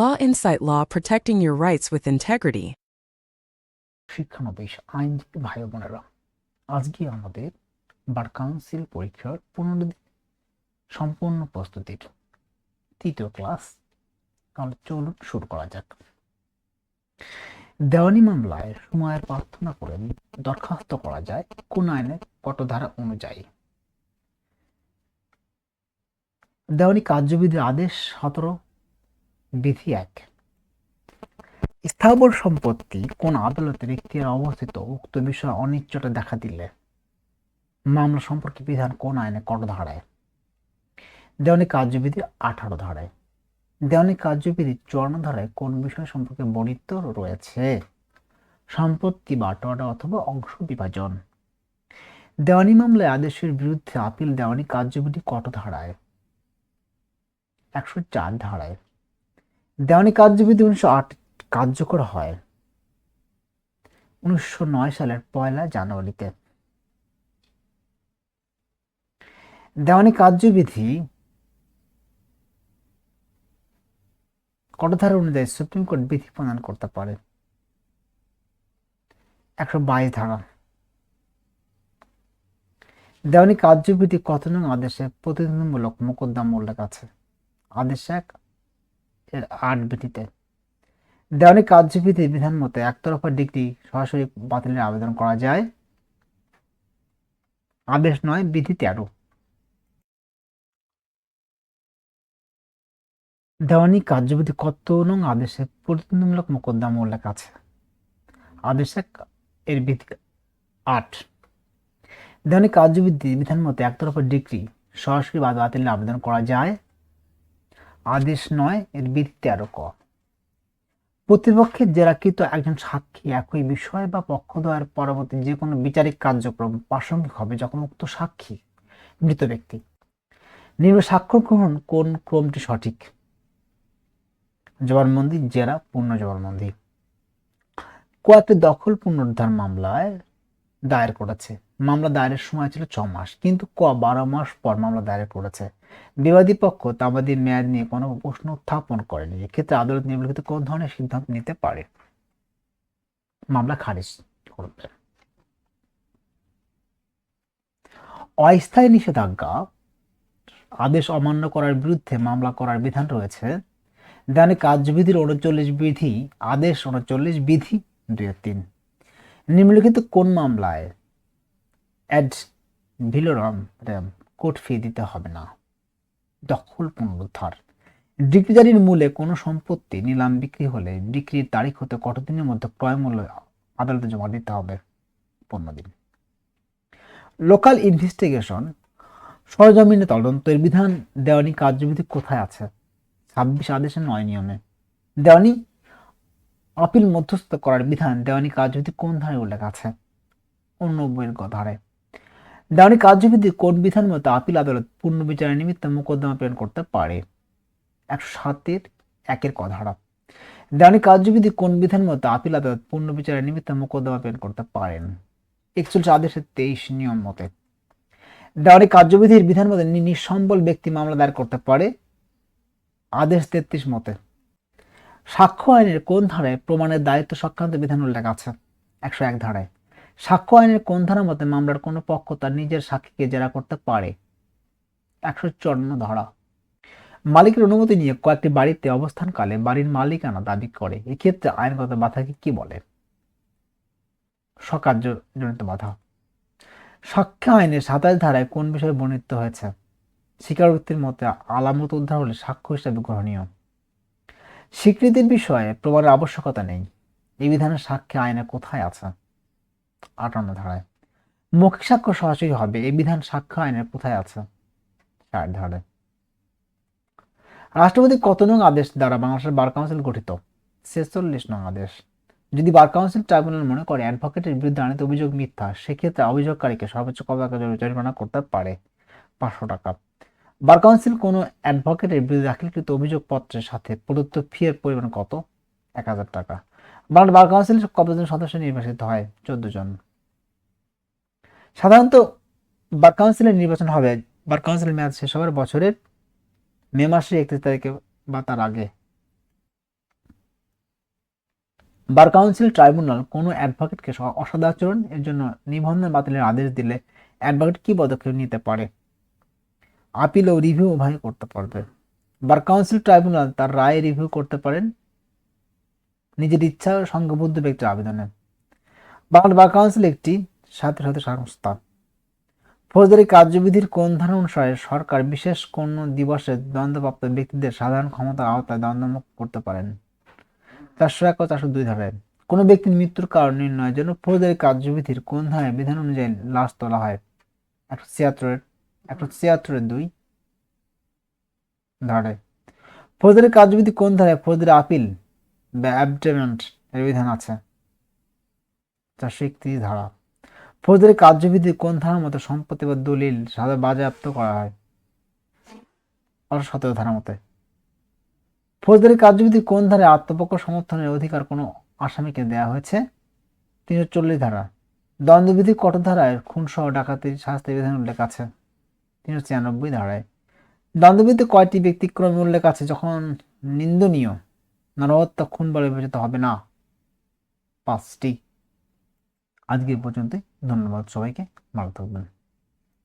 Law Insight Law Protecting Your Rights with Integrity. শিক্ষানবিশ আইনজীবী ভাই বোনেরা আজকে আমাদের বার কাউন্সিল পরীক্ষার পনেরো দিন সম্পূর্ণ প্রস্তুতির তৃতীয় ক্লাস তাহলে চলুন শুরু করা যাক দেওয়ানি মামলায় সময়ের প্রার্থনা করে দরখাস্ত করা যায় কোন আইনের কটধারা অনুযায়ী দেওয়ানি কার্যবিধির আদেশ সতেরো বিধি এক স্থাবর সম্পত্তি কোন আদালতের এখতিয়ার অবস্থিত উক্ত বিষয়ে অনিচ্ছটা দেখা দিলে মামলা সম্পর্কে বিধান কোন আইনে কত ধারায় দেওয়ানি কার্যবিধি আঠারো ধারায় দেওয়ানি কার্যবিধি চুয়ান্ন ধারায় কোন বিষয় সম্পর্কে বর্ণিত রয়েছে? সম্পত্তি বাটোয়ারা অথবা অংশ বিভাজন। দেওয়ানি মামলায় আদেশের বিরুদ্ধে আপিল দেওয়ানি কার্যবিধি কত ধারায় একশো চার ধারায় দেওয়ানি কার্যবিধি উনিশশো আট কার্যকর হয়। উনিশশো নয় সালের পয়লা জানুয়ারিতে। দেওয়ানি কার্যবিধি কটধারা অনুযায়ী সুপ্রিম কোর্ট বিধি প্রদান করতে পারে? একশো বাইশ ধারা। দেওয়ানি কার্যবিধি কত নং আদেশে প্রতিনিধিমূলক মোকদ্দমা উল্লেখ আছে? আদেশ এক আট বিধিতে দেওয়ানি কার্যবিধি বিধান মতে একতরফা ডিগ্রি সরাসরি বাতিলের আবেদন করা যায়। আদেশ নয়, বিধি তেরো। দেওয়ানি কার্যবিধি কত নং আদেশে প্রতিনিধিমূলক মোকদ্দমা উল্লেখ আছে? আদেশ এক, এর বিধি আট। দেওয়ানি কার্যবিধি বিধান মতে একতরফা ডিগ্রি সরাসরি বাতিলের আবেদন করা যায়। আদেশ নয়, এর বিধি আরও ক। প্রতিপক্ষের জেরাকৃত একজন সাক্ষী একই বিষয় বা পক্ষদ্বয়ের পরবর্তী যে কোনো বিচারিক কার্যক্রম প্রাসঙ্গিক হবে যখন উক্ত সাক্ষী মৃত ব্যক্তি। নিম্ন স্বাক্ষর গ্রহণ কোন ক্রমটি সঠিক? জবানবন্দি, জেরা, পূর্ণ জবানবন্দি। কয়েকটি দখল পুনরুদ্ধার মামলায় দায়ের করেছে। মামলা দায়েরের সময় ছিল ছ মাস। কিন্তু ক, বারো মাস পর মামলা দায়ের করেছে বিবাদী পক্ষ তাবাদী মেয়াদ নিয়ে কোনো প্রশ্ন উত্থাপন করেনি। এক্ষেত্রে আদালত নিম্নলিখিত কোন ধরনের সিদ্ধান্ত নিতে পারে। মামলা খারিজ করবে। অস্থায়ী নিষেধাজ্ঞা, আদেশ অমান্য করার বিরুদ্ধে মামলা করার বিধান রয়েছে। দেওয়ানি কার্যবিধির উনচল্লিশ বিধি, আদেশ উনচল্লিশ বিধি দুই তিন। নিম্নলিখিত কোন মামলায় অ্যাড ভিলোরাম কোর্ট ফি দিতে হবে না। দখল পুনরুদ্ধার। ডিগ্রি জারির মূলে কোনো সম্পত্তি নিলাম বিক্রি হলে বিক্রির তারিখ হতে কতদিনের মধ্যে ক্রয় মূল্য আদালতে জমা দিতে হবে? পনেরো দিন। লোকাল ইনভেস্টিগেশন সরজমিনে তদন্তের বিধান, দেওয়ানি কার্যবিধি কোথায় আছে? ছাব্বিশ আদেশের নয় নিয়মে। দেওয়ানি আপিল মধ্যস্থ করার বিধান, দেওয়ানি কার্যবিধি কোন ধারে উল্লেখ আছে? উননব্বইয়ের ধারায় দেওয়ানি কার্যবিধি কোন বিধান মতো আপিল আদালত পূর্ণ বিচারের নিমিত্তে মোকদ্দমা প্রেরণ করতে পারে। একশো সাতের একের কথাটা দেওয়ানি কার্যবিধি কোন বিধান মতো আপিল আদালত পূর্ণ বিচারের নিমিত্তে মোকদ্দমা প্রেরণ করতে পারেন। একচল্লিশ আদেশের তেইশ নিয়ম মতে। দেওয়ানি কার্যবিধির বিধান মতে নিঃসম্বল ব্যক্তি মামলা দায়ের করতে পারে। আদেশ তেত্রিশ মতে। সাক্ষ্য আইনের কোন ধারায় প্রমাণের দায়িত্ব সংক্রান্ত বিধান উল্লেখ আছে? একশো এক ধারায়। সাক্ষ্য আইনের কোন ধারা মতে মামলার কোনো পক্ষ তার নিজের সাক্ষীকে জেরা করতে পারে? একশো চুয়ান্ন ধারা। মালিকের অনুমতি নিয়ে কয়েকটি বাড়িতে অবস্থানকালে বাড়ির মালিকানা দাবি করে। এক্ষেত্রে আইনগত বাধাকে কি বলে? সকার্যজনিত বাধা। সাক্ষ্য আইনের সাতাশ ধারায় কোন বিষয়ে বর্ণিত হয়েছে? স্বীকারোক্তির মতে আলামত উদ্ধার হলে সাক্ষ্য হিসাবে গ্রহণীয়। স্বীকৃতির বিষয়ে প্রমাণের আবশ্যকতা নেই। এই বিধানের সাক্ষ্য আইনে কোথায় আছে? আটান্ন ধারায়। মৌখিক সাক্ষ্য সরাসরি হবে। এই বিধান সাক্ষ্য আইনের কোথায় আছে? ষাট ধারায়। রাষ্ট্রপতি কত নং আদেশ দ্বারা বাংলাদেশের বার কাউন্সিল গঠিত? ছেচল্লিশ নং আদেশ। যদি বার কাউন্সিল ট্রাইব্যুনাল মনে করে অ্যাডভোকেটের বিরুদ্ধে আনিত অভিযোগ মিথ্যা, সেক্ষেত্রে অভিযোগকারীকে সর্বোচ্চ কত টাকা জরিমানা করতে পারে? পাঁচশো টাকা। বার কাউন্সিল কোনো অ্যাডভোকেটের বিরুদ্ধে দাখিলকৃত অভিযোগপত্রের সাথে প্রদত্ত ফি এর পরিমাণ কত? এক হাজার টাকা। বাংলাদেশ বার কাউন্সিলের কতজন সদস্য নির্বাচিত হয়? চোদ্দ জন। সাধারণত বার কাউন্সিলের নির্বাচন হবে, বার কাউন্সিলের মেয়াদ শেষ হওয়ার বছরের মে মাসের একত্রিশ তারিখে বা তার আগে। বার কাউন্সিল ট্রাইব্যুনাল কোনো অ্যাডভোকেটকে অসদাচরণ এর জন্য নিবন্ধন বাতিলের আদেশ দিলে অ্যাডভোকেট কি পদক্ষেপ নিতে পারে? আপিল ও রিভিউ উভয় করতে পারবে। বার কাউন্সিল ট্রাইব্যুনাল তার রায় রিভিউ করতে পারেন নিজের ইচ্ছা ও সংঘবদ্ধ ব্যক্তির আবেদনে বাংলা বার কাউন্সিল একটি সাথে সাথে সংস্থা। ফৌজদারি কার্যবিধির কোন ধারা অনুসারে সরকার বিশেষ কোন দিবসে দ্বন্দ্বপ্রাপ্ত ব্যক্তিদের সাধারণ ক্ষমতার আওতায় দণ্ডমুক্ত করতে পারেন। চারশো এক ও চারশো দুই ধারায়, কোনো ব্যক্তির মৃত্যুর কারণ নির্ণয়ের জন্য ফৌজদারি কার্যবিধির কোন ধারায় বিধান অনুযায়ী লাশ তোলা হয়। একশো ছিয়াত্তরের একশো ছিয়াত্তরের দুই ধারায়, ফৌজদারি কার্যবিধি কোন ধারায় ফৌজদারি আপিল বা অ্যাবটেমেন্ট এর বিধান আছে। চারশো একত্রিশ ধারা। ফৌজদারি কার্যবিধি কোন ধারার মতো সম্পত্তি বা দলিল সাদা বাজেয়াপ্ত করা হয়? আরও সতেরো ধারা মতে। ফৌজদারি কার্যবিধি কোন ধারে আত্মপক্ষ সমর্থনের অধিকার কোনো আসামিকে দেওয়া হয়েছে? তিনশো চল্লিশ ধারা। দণ্ডবিধি কত ধারায় খুন সহ ডাকাতির শাস্তির বিধান উল্লেখ আছে। তিনশো ছিয়ানব্বই ধারায়। দণ্ডবিধিতে কয়টি ব্যতিক্রমে উল্লেখ আছে যখন নিন্দনীয়? খুন বলে বিবেচিত হবে না। পাঁচটি। আজকে পর্যন্ত ধন্যবাদ সবাইকে। ভালো থাকবেন।